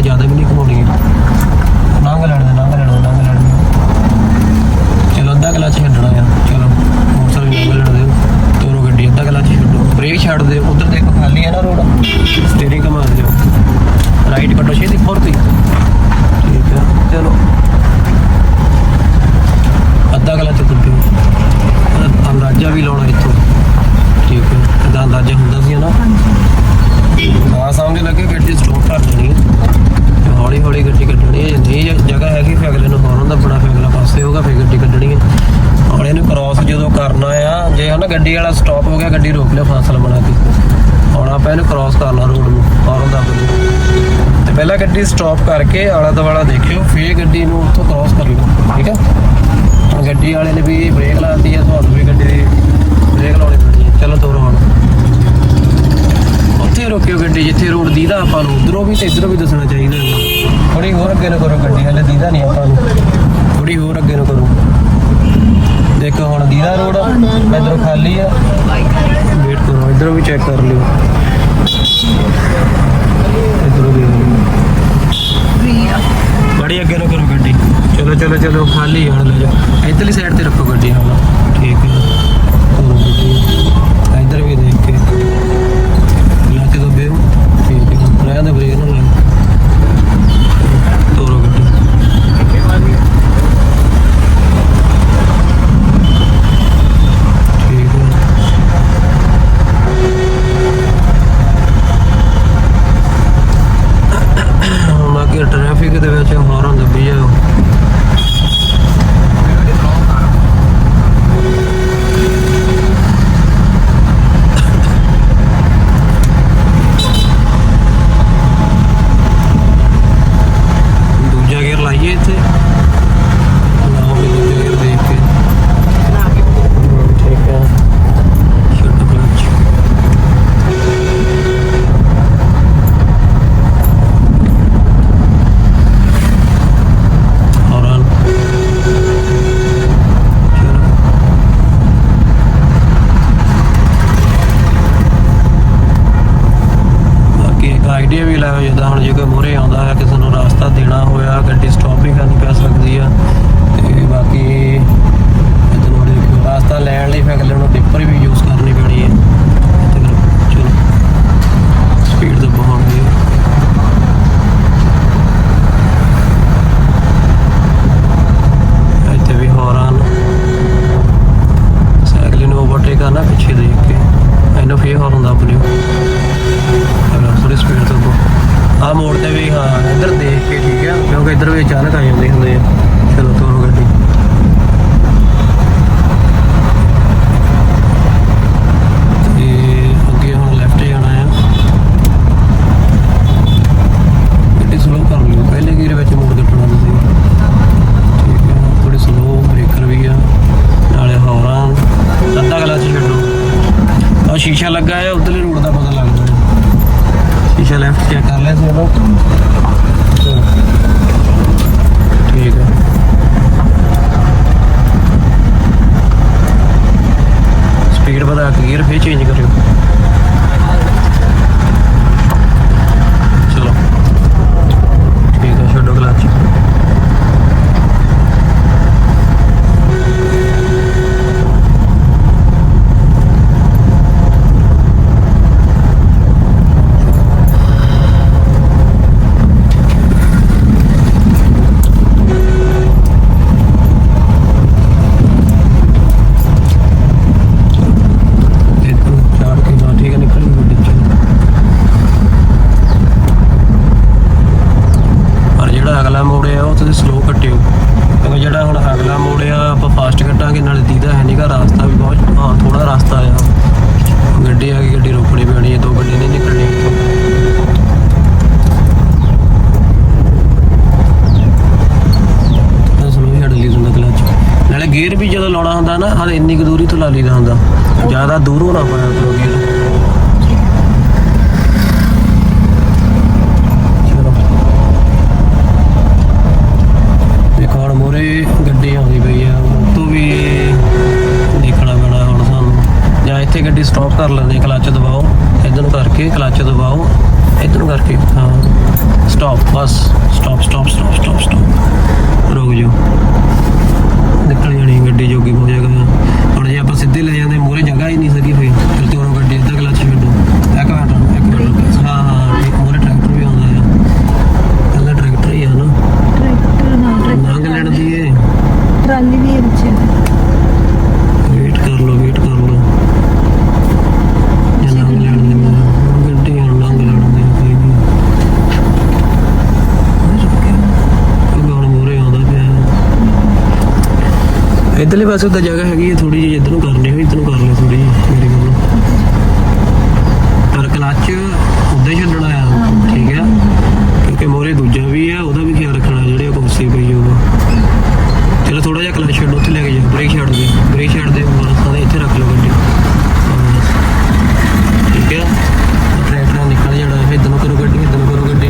ਘੁਮਾਉਣਗੇ ਜ਼ਿਆਦਾ ਵੀ ਨਹੀਂ ਘੁਮਾਉਣੀ ਲੰਘ ਲੈਣ ਦੇ, ਲੰਘ ਲੈਣ ਦੇ, ਲੰਘ ਲੈਣ ਦੇ। ਚਲੋ, ਅੱਧਾ ਕਲਾਚ ਛੱਡਣਾ ਆ ਚਲੋ, ਮੋਟਰਸਾਈਕਲ ਲੰਘ ਲੈਣ ਦੇ। ਤੋਰੋ ਗੱਡੀ, ਅੱਧਾ ਕਲਾਚ ਛੱਡੋ। ਬ੍ਰੇਕ ਛੱਡ ਦੇ। ਉਧਰ ਦੇਖੋ ਖਾਲੀ ਹੈ ਨਾ ਰੋਡ ਸਟੀਅਰਿੰਗ ਘੁਮਾ ਦਿਓ। ਰਾਈਟ ਕੱਟੋ ਛੇਤੀ। ਫੁਰਤੀ ਠੀਕ ਹੈ ਚਲੋ ਅੱਧਾ ਕਲਾਚ ਤੁਰਦੇ ਅੰਦਾਜ਼ਾ ਵੀ ਲਾਉਣਾ ਇੱਥੋਂ ਠੀਕ ਹੈ ਇਹਦਾ ਅੰਦਾਜ਼ਾ ਹੁੰਦਾ ਸੀ ਨਾ ਹਾਂ ਸਮਝ ਲੱਗੇ ਗੱਡੀ ਸਟਾਪ ਕਰ ਦੇਣੀ ਹੈ ਤੇ ਹੌਲੀ ਹੌਲੀ ਗੱਡੀ ਕੱਢਣੀ ਹੈ ਜੇ ਨਹੀਂ ਜ- ਜਗ੍ਹਾ ਹੈਗੀ ਫਿਰ ਅਗਲੇ ਨੂੰ ਹੌਰਨ ਦੱਬਣਾ ਫਿਰ ਅਗਲਾ ਪਾਸੇ ਹੋਗਾ ਫਿਰ ਗੱਡੀ ਕੱਢਣੀ ਹੈ ਔਰ ਇਹਨੂੰ ਕ੍ਰਾਸ ਜਦੋਂ ਕਰਨਾ ਆ ਜੇ ਹਨਾ ਗੱਡੀ ਵਾਲਾ ਸਟਾਪ ਹੋ ਗਿਆ, ਗੱਡੀ ਰੋਕ ਲਿਓ ਫਾਸਲਾ ਬਣਾ ਕੇ। ਹੁਣ ਆਪਾਂ ਇਹਨੂੰ ਕ੍ਰਾਸ ਕਰਨਾ ਰੋਡ ਨੂੰ ਹੌਰਨ ਦੱਬ ਲਿਓ ਤੇ ਪਹਿਲਾਂ ਗੱਡੀ ਸਟਾਪ ਕਰਕੇ ਆਲਾ ਦੁਆਲਾ ਦੇਖਿਓ, ਫਿਰ ਗੱਡੀ ਨੂੰ ਉੱਥੋਂ ਕ੍ਰਾਸ ਕਰ ਲਿਓ, ਠੀਕ ਹੈ? ਗੱਡੀ ਵਾਲੇ ਨੇ ਵੀ ਬ੍ਰੇਕ ਲਾਤੀ ਹੈ, ਤੁਹਾਨੂੰ ਵੀ ਗੱਡੀ ਦੀ ਬ੍ਰੇਕ ਲਾਉਣੀ ਪੈਣੀ ਹੈ। ਚਲੋ ਤੋਰੋ ਹੁਣ। ਉੱਥੇ ਰੋਕਿਓ ਗੱਡੀ, ਜਿੱਥੇ ਰੋਡ ਦੀਦਾ ਆਪਾਂ ਨੂੰ, ਉਧਰੋਂ ਵੀ ਤੇ ਇਧਰੋਂ ਵੀ ਦੱਸਣਾ ਚਾਹੀਦਾ ਥੋੜੀ ਹੋਰ ਅੱਗੇ ਨੂੰ ਕਰੋ ਗੱਡੀ, ਹਲੇ ਦੀਦਾ ਨਹੀਂ ਆਪਾਂ ਨੂੰ। ਥੋੜੀ ਹੋਰ ਅੱਗੇ ਨੂੰ ਕਰੋ। ਦੇਖੋ ਹੁਣ ਦੀਦਾ ਰੋਡ ਇਧਰੋਂ ਖਾਲੀ ਆ। ਇਧਰੋਂ ਵੀ ਚੈੱਕ ਕਰ ਲਿਓ। ਇਧਰੋਂ ਵੀ ਬੜੀ ਅੱਗੇ ਨੂੰ ਕਰੋ ਗੱਡੀ। ਚਲੋ ਚਲੋ ਚਲੋ, ਖਾਲੀ ਹੁਣ ਲੈ ਜਾਓ। ਇਧਰਲੀ ਸਾਈਡ ਤੇ ਰੱਖੋ ਗੱਡੀ ਹੁਣ 对不对？ਮੂਹਰੇ ਆਉਂਦਾ ਕਿਸੇ ਨੂੰ ਰਸਤਾ ਦੇਣਾ ਹੋਇਆ, ਗੱਡੀ ਸਟਾਪ ਵੀ ਕਰਨੀ ਪੈ ਸਕਦੀ ਆ। ਤੇ ਬਾਕੀ ਇਦਾਂ ਦੇਖੋ, ਰਸਤਾ ਲੈਣ ਲਈ ਫਿਰ ਅਗਲੇ ਨੂੰ ਟਿੱਪਰ ਵੀ ਯੂਜ਼ ਕਰਨੀ ਪੈਣੀ ਹੈ ਤੇ ਚਲੋ ਸਪੀਡ ਤਾਂ ਬਹੁਤ ਹੈ ਇੱਥੇ ਵੀ ਹੌਰਨ। ਸਾਈਕਲ ਨੂੰ ਓਵਰਟੇਕ ਕਰਨਾ ਪਿੱਛੇ ਦੇਖ ਕੇ। ਇਹਨੂੰ ਫੇਰ ਹੌਰਨ ਦੱਬ ਲਿਓ ਥੋੜੀ ਸਪੀਡ ਤੋਂ ਆ ਮੋੜ ਤੇ ਵੀ ਹਾਂ, ਇੱਧਰ ਦੇਖ ਕੇ ਠੀਕ ਆ, ਕਿਉਂਕਿ ਇੱਧਰ ਵੀ ਅਚਾਨਕ ਆ ਜਾਂਦੇ ਹੁੰਦੇ ਆ। ਚਲੋ ਤੋਰੋ ਗੱਡੀ ਤੇ ਅੱਗੇ ਹੁਣ ਲੈਫਟ ਜਾਣਾ ਆ ਗੱਡੀ ਸਲੋ ਕਰ ਲਿਓ ਪਹਿਲੇ ਗੇਅਰ ਵਿੱਚ ਮੋੜ ਕੱਟਣਾ ਤੁਸੀਂ ਠੀਕ ਹੈ ਥੋੜੀ ਸਲੋ ਬ੍ਰੇਕਰ ਵੀ ਆ ਨਾਲੇ ਹੌਰਾਂ ਅੱਧਾ ਗਲਾਸ ਛੱਡੋ ਆ ਸ਼ੀਸ਼ਾ ਲੱਗਾ ਹੈ ਉਧਰਲੇ ਰੋਡ ਦਾ ਪਤਾ ਲੱਗਦਾ ਹੈ ਸ਼ੀਸ਼ਾ ਲੈਫਟ ਚੈੱਕ ਕਰ ਲਿਆ ਸੀ ਉਹਨੂੰ ਚਲੋ। ਠੀਕ ਹੈ ਸਪੀਡ ਵਧਾ ਕੇ ਗੀਅਰ ਫੇਰ ਚੇਂਜ ਕਰਿਓ ਚਲੋ ਠੀਕ ਹੈ ਛੱਡੋ ਕਲਚ ਇੱਥੋਂ ਚਾੜ ਕੇ ਨਾ ਠੀਕ ਹੈ ਨਿਕਲ ਗਈ ਗੱਡੀ ਚੋਂ ਪਰ ਜਿਹੜਾ ਅਗਲਾ ਮੋੜ ਆ ਉਹ ਤੁਸੀਂ ਸਲੋ ਕੱਟਿਓ ਕਿਉਂਕਿ ਜਿਹੜਾ ਹੁਣ ਅਗਲਾ ਮੋੜ ਆ ਆਪਾਂ ਫਾਸਟ ਕੱਟਾਂਗੇ ਨਾਲੇ ਦੀਦਾ ਹੈ ਨਹੀਂਗਾ ਰਾਸਤਾ ਵੀ ਬਹੁਤ ਹਾਂ ਥੋੜਾ ਰਾਸਤਾ ਆ। ਗੱਡੀ ਆ ਗਈ, ਗੱਡੀ ਰੋਕਣੀ ਪੈਣੀ ਹੈ ਦੋ ਗੱਡੀ ਨਹੀਂ ਨਿਕਲਣੀ ਸਲੋ ਨਾਲੇ ਗੇਅਰ ਵੀ ਜਦੋਂ ਲਾਉਣਾ ਹੁੰਦਾ ਨਾ ਹਾਂ ਇੰਨੀ ਕੁ ਦੂਰੀ ਤੋਂ ਲਾ ਲਈਦਾ ਹੁੰਦਾ। ਜ਼ਿਆਦਾ ਦੂਰੋਂ ਨਾ ਪਾਇਆ ਕਰੋ ਗੇਅਰ। ਇੱਥੇ ਗੱਡੀ ਸਟਾਪ ਕਰ ਲੈਂਦੇ ਕਲੱਚ ਦਬਾਓ, ਇਧਰ ਨੂੰ ਕਰਕੇ ਕਲੱਚ ਦਬਾਓ, ਇਧਰ ਨੂੰ ਕਰਕੇ, ਹਾਂ ਸਟਾਪ ਬਸ stop stop stop stop stop ਰੁਕ ਜਾਓ। ਨਿਕਲ ਜਾਣੀ ਗੱਡੀ, ਜੋਗੀ ਹੋ ਜਾਏਗਾ ਹੁਣ ਜੇ ਆਪਾਂ ਸਿੱਧੇ ਲੈ ਜਾਂਦੇ ਮੂਰੇ ਜਗ੍ਹਾ ਹੀ ਨਹੀਂ ਸਕੀ ਫਿਰ ਫਿਰ ਤੋਰੋ ਗੱਡੀ ਅੱਧਾ ਕਲਚ ਛੱਡੋ ਇੱਕ ਮਿੰਟ ਇੱਕ ਮਿੰਟ ਹਾਂ ਹਾਂ ਠੀਕ ਮੂਰੇ ਟਰੈਕਟਰ ਵੀ ਆਉਂਦਾ ਹੈ ਪਹਿਲਾਂ ਟਰੈਕਟਰ ਹੀ ਆ ਨਾ ਟਰੈਕਟਰ ਨਾਲ ਲੰਘ ਲੈਣ ਦੀ ਏ ਟਰਾਲੀ ਵੀ ਹੈ ਪਿੱਛੇ ਵੇਟ ਕਰ ਲਓ ਵੇਟ ਕਰ ਲਓ ਜੇ ਲੰਘ ਲੈਣ ਦੇ ਮੈਨੂੰ ਗੱਡੀ ਹੁਣ ਲੰਘ ਲੈਣ ਦੇ ਕੋਈ ਨਹੀਂ ਕੋਈ ਗਾਣ ਮੂਰੇ ਆਉਂਦਾ ਪਿਆ ਇਧਰਲੇ ਪਾਸੇ ਤਾਂ ਜਗ੍ਹਾ ਹੈਗੀ ਹੈ ਥੋੜੀ ਜਿਹੀ ਇਧਰ ਨੂੰ ਕਰਨੀ ਹੋਈ ਇਧਰ ਨੂੰ ਕਰ ਲੈ ਥੋੜੀ ਜਿਹੀ ਮੇਰੇ ਵੱਲੋਂ ਪਰ ਕਲੱਚ ਉੱਦਾਂ ਹੀ ਛੱਡਣਾ ਆ ਠੀਕ ਹੈ ਕਿਉਂਕਿ ਮੋਰੇ ਦੂਜਾ ਵੀ ਹੈ ਉਹਦਾ ਵੀ ਖਿਆਲ ਰੱਖਣਾ ਜਿਹੜੇ ਉਹ ਕੁਰਸੀ ਪਈ ਹੋਊਗਾ ਚਲੋ ਥੋੜਾ ਜਿਹਾ ਕਲਚ ਛੱਡ ਉੱਥੇ ਲੈ ਕੇ ਜਾਓ ਬ੍ਰੇਕ ਛੱਡ ਦੇ ਬ੍ਰੇਕ ਛੱਡ ਦੇ ਬਸ ਤਾਂ ਇੱਥੇ ਰੱਖ ਲਓ ਗੱਡੀ ਬਸ। ਠੀਕ ਹੈ ਟਰੈਕਟਰ ਨਿਕਲ ਜਾਣਾ ਇਧਰ ਨੂੰ ਕਰੋ ਗੱਡੀ ਇਧਰ ਨੂੰ ਕਰੋ ਗੱਡੀ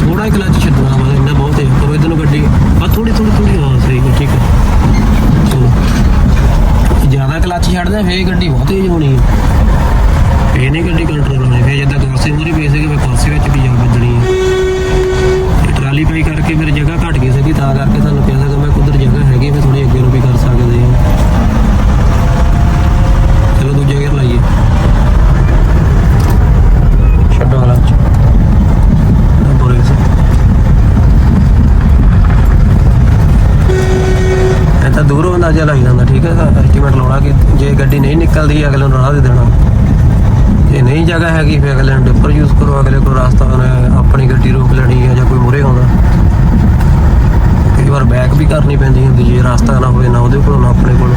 ਥੋੜਾ ਜਿਹਾ ਕਲਚ ਛੱਡਣਾ ਬਸ ਇੰਨਾ ਬਹੁਤ ਹੈ ਕਰੋ ਇਧਰ ਨੂੰ ਗੱਡੀ ਬਸ ਥੋੜੀ ਥੋੜੀ ਥੋੜੀ ਹਾਂ ਸਹੀ ਹੈ ਠੀਕ ਹੈ ਚਲੋ ਜ਼ਿਆਦਾ ਕਲਚ ਛੱਡਦਾ ਫੇਰ ਗੱਡੀ ਬਹੁਤ ਤੇਜ਼ ਹੋਣੀ ਹੈ ਇਹ ਨਹੀਂ ਗੱਡੀ ਕੰਟਰੋਲ ਹੋਣੀ ਫੇਰ ਜਿੱਦਾਂ ਕੁਰਸੀ ਮੂਰੀ ਪਈ ਸੀਗੀ ਮੈਂ ਕੁਰਸੀ ਵਿੱਚ ਵੀ ਜਾ ਵੱਜਣੀ ਹੈ ਇਹ ਟਰਾਲੀ ਪਾਈ ਕਰਕੇ ਫਿਰ ਜਗ੍ਹਾ ਘਟ ਗਈ ਸੀਗੀ ਤਾਂ ਕਰਕੇ ਤੁਹਾਨੂੰ ਕਿਹਾ ਸੀਗਾ ਮੈਂ ਕੁਦਰ ਜਗ੍ਹਾ ਹੈਗੀ ਫਿਰ ਥੋੜੀ ਅੱਗੇ ਨੂੰ ਵੀ ਕਰ ਸਕਦੇ ਹਾਂ ਚਲੋ ਦੂਜੇ ਗੇਅਰ ਲਾਈਏ ਛੱਡੋ ਕਲਚ ਬੋਲੇ ਸੀ ਇਹ ਤਾਂ ਦੂਰੋਂ ਅੰਦਾਜ਼ਾ ਲੱਗ ਜਾਂਦਾ ਠੀਕ ਹੈ ਐਸਟੀਮੇਟ ਲਾਉਣਾ ਕਿ ਜੇ ਗੱਡੀ ਨਹੀਂ ਅਗਲੇ ਨੂੰ ਰਾਹ ਦੇ ਦੇਣਾ। ਜੇ ਨਹੀਂ ਜਗ੍ਹਾ ਹੈਗੀ ਫਿਰ ਅਗਲੇ ਨੂੰ ਡਿੱਪਰ ਯੂਜ਼ ਕਰੋ, ਅਗਲੇ ਕੋਲ ਰਸਤਾ ਆਪਣੀ ਗੱਡੀ ਰੋਕ ਲੈਣੀ ਹੈ ਜਾਂ ਕੋਈ ਮੁਰੇ ਆਉਂਦਾ। ਕਈ ਵਾਰ ਬੈਕ ਵੀ ਕਰਨੀ ਪੈਂਦੀ ਹੁੰਦੀ ਜੇ ਰਸਤਾ ਨਾ ਹੋਵੇ ਨਾ ਉਹਦੇ ਕੋਲ, ਨਾ ਆਪਣੇ ਕੋਲ।